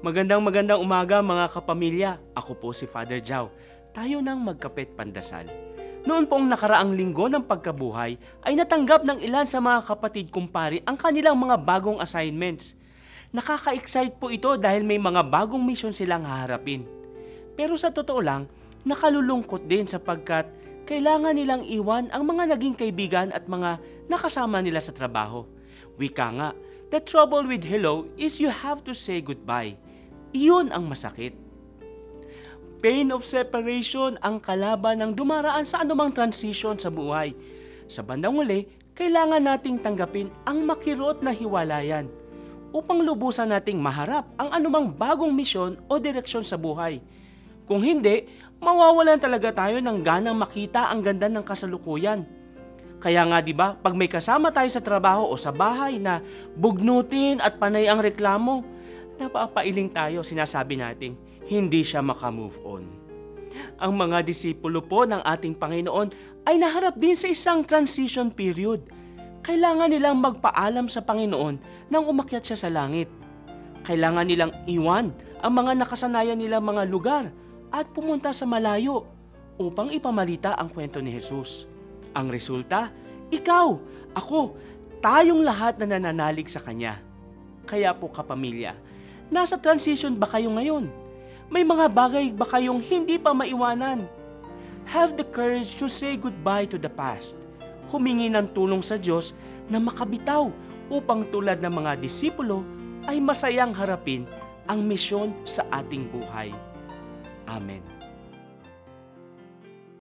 Magandang magandang umaga mga kapamilya. Ako po si Father Jao. Tayo nang magkapit pandasal. Noon pong nakaraang linggo ng pagkabuhay ay natanggap ng ilan sa mga kapatid kumpari ang kanilang mga bagong assignments. Nakaka-excite po ito dahil may mga bagong mission silang haharapin. Pero sa totoo lang, nakalulungkot din sapagkat kailangan nilang iwan ang mga naging kaibigan at mga nakasama nila sa trabaho. Wika nga, the trouble with hello is you have to say goodbye. Iyon ang masakit. Pain of separation ang kalaban ng dumaraan sa anumang transition sa buhay. Sa bandang uli, kailangan nating tanggapin ang makirot na hiwalayan upang lubusan nating maharap ang anumang bagong misyon o direksyon sa buhay. Kung hindi, mawawalan talaga tayo ng ganang makita ang ganda ng kasalukuyan. Kaya nga 'di ba, pag may kasama tayo sa trabaho o sa bahay na bugnutin at panay ang reklamo, napapailing tayo sinasabi nating hindi siya makamove on. Ang mga disipulo po ng ating Panginoon ay naharap din sa isang transition period. Kailangan nilang magpaalam sa Panginoon nang umakyat siya sa langit. Kailangan nilang iwan ang mga nakasanayan nilang mga lugar at pumunta sa malayo upang ipamalita ang kwento ni Jesus. Ang resulta, ikaw, ako, tayong lahat na nananalig sa Kanya. Kaya po kapamilya, nasa transition ba kayo ngayon? May mga bagay ba kayong hindi pa maiwanan? Have the courage to say goodbye to the past. Humingi ng tulong sa Diyos na makabitaw upang tulad ng mga disipulo ay masayang harapin ang misyon sa ating buhay. Amen.